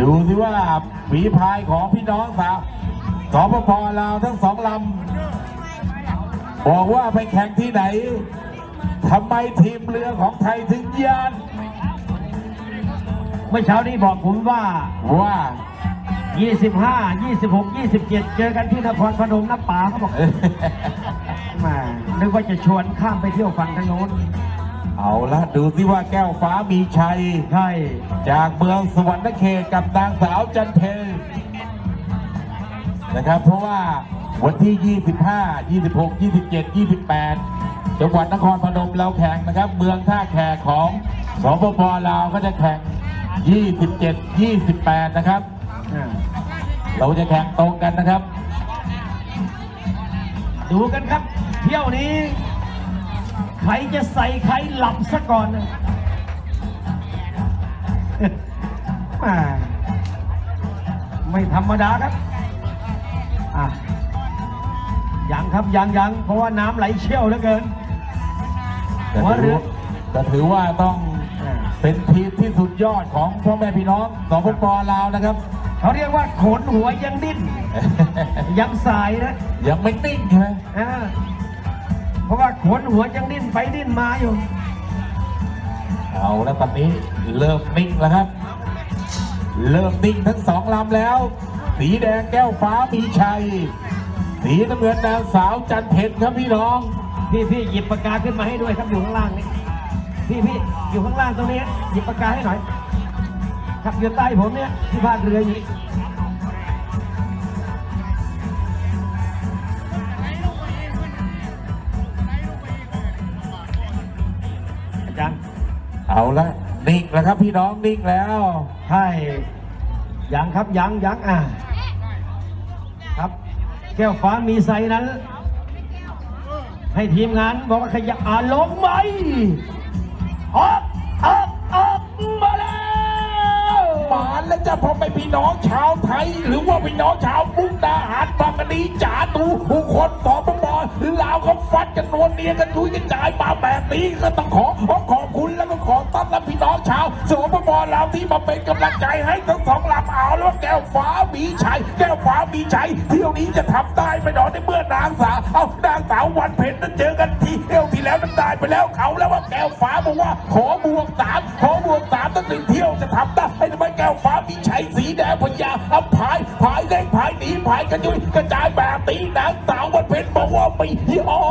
ดูสิว่าฝีพายของพี่น้องสาวสปปลาวทั้งสองลำบอกว่าไปแข่งที่ไหนทำไมทีมเรือของไทยถึงยานเมื่อเช้านี้บอกผมว่าว่า 25 26 27 เจอกันที่นครพนมน้ำป่าเขาบอกแหมานึกว่าจะชวนข้ามไปเที่ยวฝั่งทางโน้น เอาละดูสิว่าแก้วฟ้ามีชัยใช่จากเมืองสวรรณเขตกับนางสาวจันเพลนะครับ เพราะว่าวันที่ 25 26 27 28 จังหวัดนครพนมเราแข่งนะครับ เมืองท่าแขกของสปปลาวก็จะแข่ง 27 28 นะครับอ่าเราจะแข่งตรงกันนะครับ ดูกันครับ เที่ยวนี้ ใครจะใส่ใครหลับซะก่อนนะแหม่ไม่ธรรมดาครับ อะ ยังครับยังยังเพราะว่าน้ำไหลเชี่ยวเหลือเกิน แต่หัวเรืถืออ แต่ถือว่าต้องอ่า เป็นทีมที่สุดยอดของพ่อแม่พี่น้องสปปลาวนะครับ เขาเรียกว่าขนหัวยังดิ้น ยังสายนะยังไม่นิ่งใช่ไหมอ่า เพราะว่าขนหัวยังดิ้นไปดิ้นมาอยู่ เอาแล้วตอนนี้เริ่มนิ่งแล้วครับ เริ่มนิ่งทั้งสองลำแล้ว สีแดงแก้วฟ้ามีชัย สีน้ำเงินนางสาวจันเพ็ญครับพี่น้อง พี่พี่หยิบปากกาขึ้นมาให้ด้วยครับอยู่ข้างล่างนี่พี่พี่อยู่ข้างล่างตรงนี้หยิบปากกาให้หน่อยครับอยู่ใต้ผมเนี่ยที่พาดเรืออยู่ เอาละนิ่งแล้วครับพี่น้องนิ่งแล้วใช่ยังครับยังยังอะครับ แก้วฟ้ามีไซนั้น ให้ทีมงานบอกว่าขยับอ่าลงไหมออกออกออกมาแล้วมาแล้วจ้ะพ่อแม่พี่น้องชาวไทย หรือว่าพี่น้องชาวมุกดาหารฟังกันดีจ๋าดูผู้คนสปปหรือลาวเขาฟัดกันนวลเนียกันทุยกันจ่ายมาแบบนี้ก็ต้องขอขอขอบคุณแล้วก็ขอ ต้อนรับพี่น้องชาวสปปลาวที่มาเป็นกำลังใจให้ทั้งสองลำเอาแล้วแก้วฟ้ามีชัยแก้วฟ้ามีชัยเที่ยวนี้จะทำได้ไหมหนอในเมื่อนางสาวเอานางสาววันเพ็ญนั้นเจอกันทีเที่ยวที่แล้วนั้นได้ไปแล้วเขาแล้วว่าแก้วฟ้าบอกว่าขอบวกสามขอบวกสามตั้งหนึ่งเที่ยวจะทำได้ให้ทำไมแก้วฟ้ามีชัยสีแดงพญาอัพายพายเด้งพายหนีพายกระจุยกระจายแบบตีนางสาววันเพ็ญบอกว่าไม่ยอ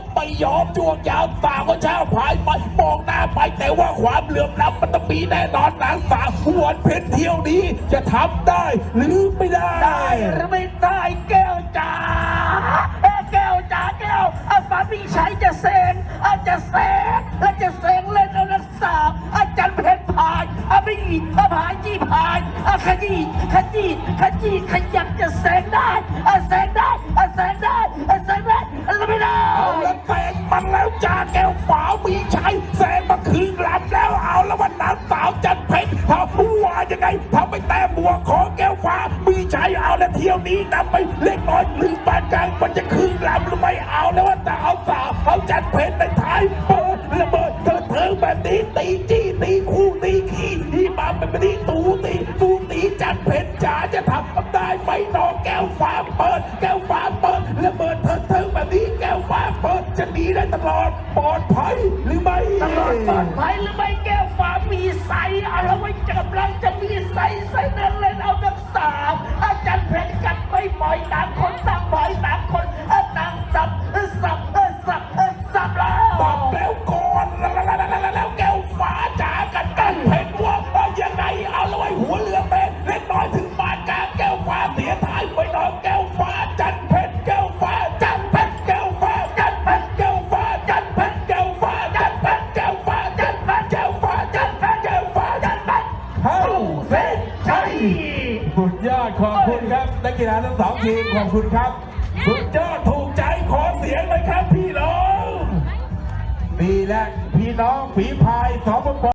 มไม่ยอมจวงยาวสาวก็เช้าพายไปมองหน้าไปแต่ว่าความเหลื่อมล้ำมันต้องมีแน่นอนนางสาววันเพ็ญเที่ยวนี้จะทำได้หรือไม่ได้ได้หรือไม่ได้แก้วจ๋าเอ้แก้วจ๋าแก้วอาฟ้าพี่ชัยจะเซงอาจจะเซงและจะเซงเล่นเอานักสาวอาจารย์เพชรพายอาพี่อาพายจี้พายอาขยี้ขยี้ขยี้ขยับจะเซ ยังไงทำไปแต้มบวกของแก้วฟ้า มีชัยเอาแล้วเที่ยวนี้นำไปเล็กน้อยหรือปานกลางมันจะคืนลำหรือไม่เอาแล้วแต่เอาสาวเอาจันเพชรในท้ายเปิดระเบิดเถิดเทิงแบบนี้ตีจี้ตีคู่ตีขี้ที่มาเป็นแบบนี้ตูตีตูตีจันเพชรจ๋าจะทำได้ไหมนอแก้วฟ้าเปิด แก้วฟ้าเปิดระเบิดเถิดเทิงแบบนี้แก้วฟ้าเปิดจะหนีได้ตลอดปลอดภัยหรือไม่ตลอดปลอดภัยหรือไม่แก้วฟ้า มีไซเอาแล้วไว้กำลังจะมีไซไซนั่นเลยเอาดังสาวอาจารย์เพชร สุดยอดขอบคุณครับนักกีฬาทั้งสองทีมขอบคุณครับสุดยอดถูกใจขอเสียงเลยครับพี่น้องนี่แหละพี่น้องฝีพายสปป